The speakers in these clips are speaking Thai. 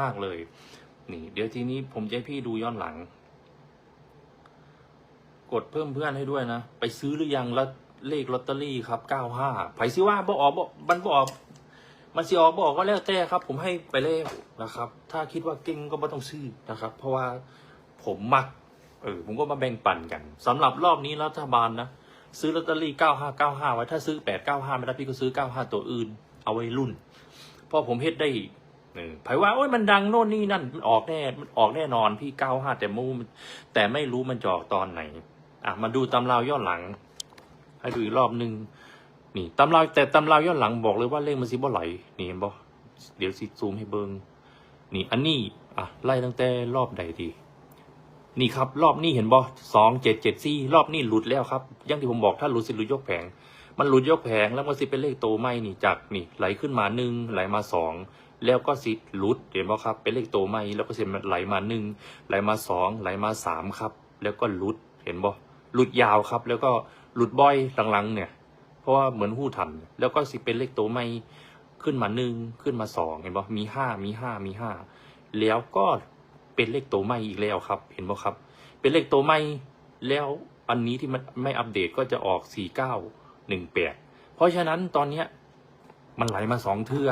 มาก ๆ เลย นี่ เดี๋ยวทีนี้ผมจะให้พี่ดูย้อนหลัง กดเพิ่มเพื่อนให้ด้วยนะ ไปซื้อหรือยังแล้วเลขลอตเตอรี่ครับเก้าห้าไผ่ซิว่าบอออกบอมันบออกมันสิออกบออกก็แล้วแต่ครับ ผมให้ไปแล้วนะครับ ถ้าคิดว่าเก่งก็ไม่ต้องซื้อนะครับ เพราะว่าผมมัก เออผมก็มาแบ่งปันกันสำหรับรอบนี้รัฐบาลนะซื้อลอตเตอรี่เก้าห้าเก้าห้าไว้ถ้าซื้อแปดเก้าห้าไม่ได้พี่ก็ซื้อเก้าห้าตัวอื่น เอาไว้รุ่นเพราะผมเฮ็ดได้ เออไผว่าโอ้ยมันดังโน่นนี่นั่น มันออกแน่ มันออกแน่นอนพี่เก้าห้าแต่มูมันแต่ไม่รู้มันจะออกตอนไหน อะมาดูตำราย้อนหลัง ให้ดูอีกรอบหนึ่งนี่ตำราแต่ตำราย้อนหลังบอกเลยว่าเลขมันสิบ่ไหลนี่เห็นบ่เดี๋ยวสิซูมให้เบิงนี่อันนี้อะไล่ตั้งแต่รอบใดดีนี่ครับ รอบนี้เห็นบ่สองเจ็ดเจ็ดสี่รอบนี้หลุดแล้วครับอยังที่ผมบอกถ้าหลุดสิหลุดยกแผง มันหลุดยกแผงแล้วมันสิเป็นเลขโตไม่นี่จากนี่ไหลขึ้นมาหนึ่งไหลมาสองแล้วก็สิหลุดเห็นบ่ครับ เป็นเลขโตไม่แล้วก็สิไหลมาหนึ่งไหลมาสองไหลมาสามครับ แล้วก็หลุดเห็นบ่หลุดยาวครับ แล้วก็หลุดบ่อยหลังๆเนี่ย เพราะว่าเหมือนหู้ทัน แล้วก็สิเป็นเลขโตไม่ขึ้นมาหนึ่งขึ้นมาสองเห็นบ่มีห้ามีห้ามีห้าแล้วก็เป็นเลขโตไม่อีกแล้วครับ เห็นบ่ครับ เป็นเลขโตไม่แล้วอันนี้ที่มันไม่อัปเดตก็จะออกสี่เก้า หนึ่งแปดเพราะฉะนั้นตอนเนี้ยมันไหลมาสองเทือ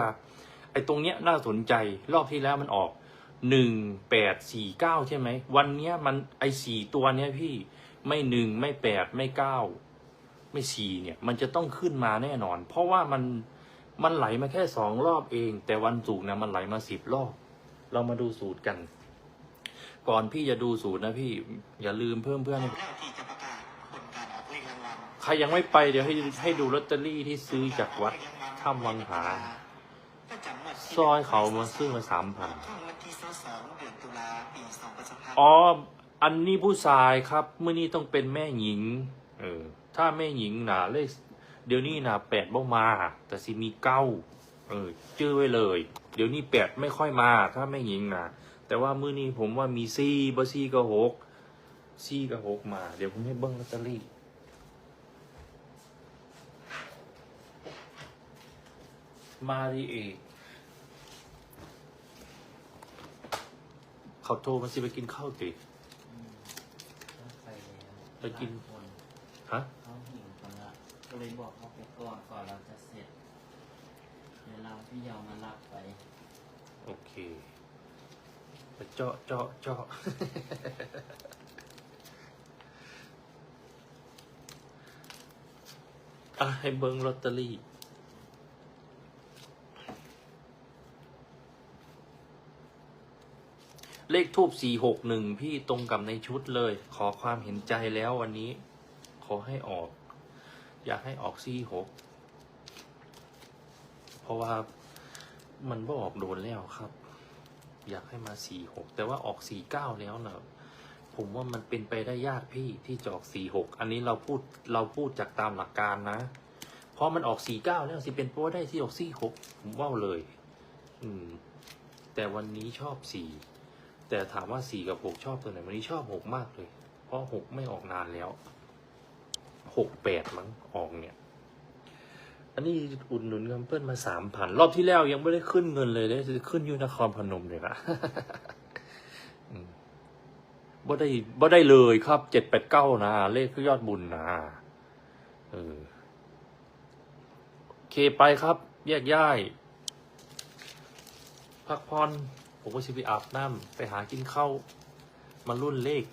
ไอ้ตรงเนี้ยน่าสนใจรอบที่แล้วมันออกหนึ่งแปดสี่เก้าใช่ไหม วันเนี้ยมันไอ้สี่ตัวเนี้ยพี่ไม่หนึ่งไม่แปดไม่เก้าไม่สี่เนี่ยมันจะต้องขึ้นมาแน่นอน เพราะว่ามันมันไหลมาแค่สองรอบเอง แต่วันศุกร์เนี่ยมันไหลมาสิบรอบ เรามาดูสูตรกัน ก่อนพี่จะดูสูตรนะพี่อย่าลืมเพิ่มเพื่อนให้ ใครยังไม่ไปเดี๋ยวให้ให้ดูลอตเตอรี่ที่ซื้อจากวัดถ้ำวังหาประจำวันที่ซอยเขามาซื้อมาสามพันของวันที่22เดือนตุลาปี2025อ๋อ อันนี้ผู้ชายครับเมื่อนี้ต้องเป็นแม่หญิง เออ ถ้าแม่หญิงนะเลขเดี๋ยวนี้นะแปดบ่มา แต่สิมีเก้าเออชื่อไว้เลย เดี๋ยวนี้แปดไม่ค่อยมา ถ้าแม่หญิงนะแต่ว่ามื้อนี้ผมว่ามีซี่บ่ซี่ก็หกซี่ก็หกมา เดี๋ยวผมให้เบิ้งลอตเตอรี่ มาดีเอกเขาโทรมาสิไปกินข้าวติไปแล้วไปกิน คนฮะ เขาหิวกันละก็เลยบอกเขาไปก่อนก่อนเราจะเสร็จเดี๋ยวเราพี่ยอมมารับไปโอเคไปเจาะเจาะเจาะ อะให้เบิ้งลอตเตอรี่ เลขทูบสี่หกหนึ่งพี่ตรงกับในชุดเลย ขอความเห็นใจแล้ววันนี้ ขอให้ออก อยากให้ออกสี่หกเพราะว่ามันบ่ออกโดนแล้วครับ อยากให้มาสี่หกแต่ว่าออกสี่เก้าแล้วนะผมว่ามันเป็นไปได้ยากพี่ที่จะออกสี่หกอันนี้เราพูดเราพูดจากตามหลักการนะ เพราะมันออกสี่เก้าแล้วสิเป็นไปได้ที่ออกสี่หกผมว่าเลย อืม แต่วันนี้ชอบสี่ แต่ถามว่าสี่กับหกชอบตัวไหนวันนี้ชอบหกมากเลย เพราะหกไม่ออกนานแล้วหกแปดมั้งออกเนี่ย อันนี้อุดหนุนกันเพื่อนมาสามพันรอบที่แล้วยังไม่ได้ขึ้นเงินเลยได้ขึ้นยูนครพนมเลยนะบ่ได้บ่ได้เลยครับเจ็ดแปดเก้านะ เลขคือยอดบุญนะเออโอเคไปครับ แยกย้าย พักผ่อน ผมก็ชิไปอาบน้ำไปหากินข้าวมารุ่นเลข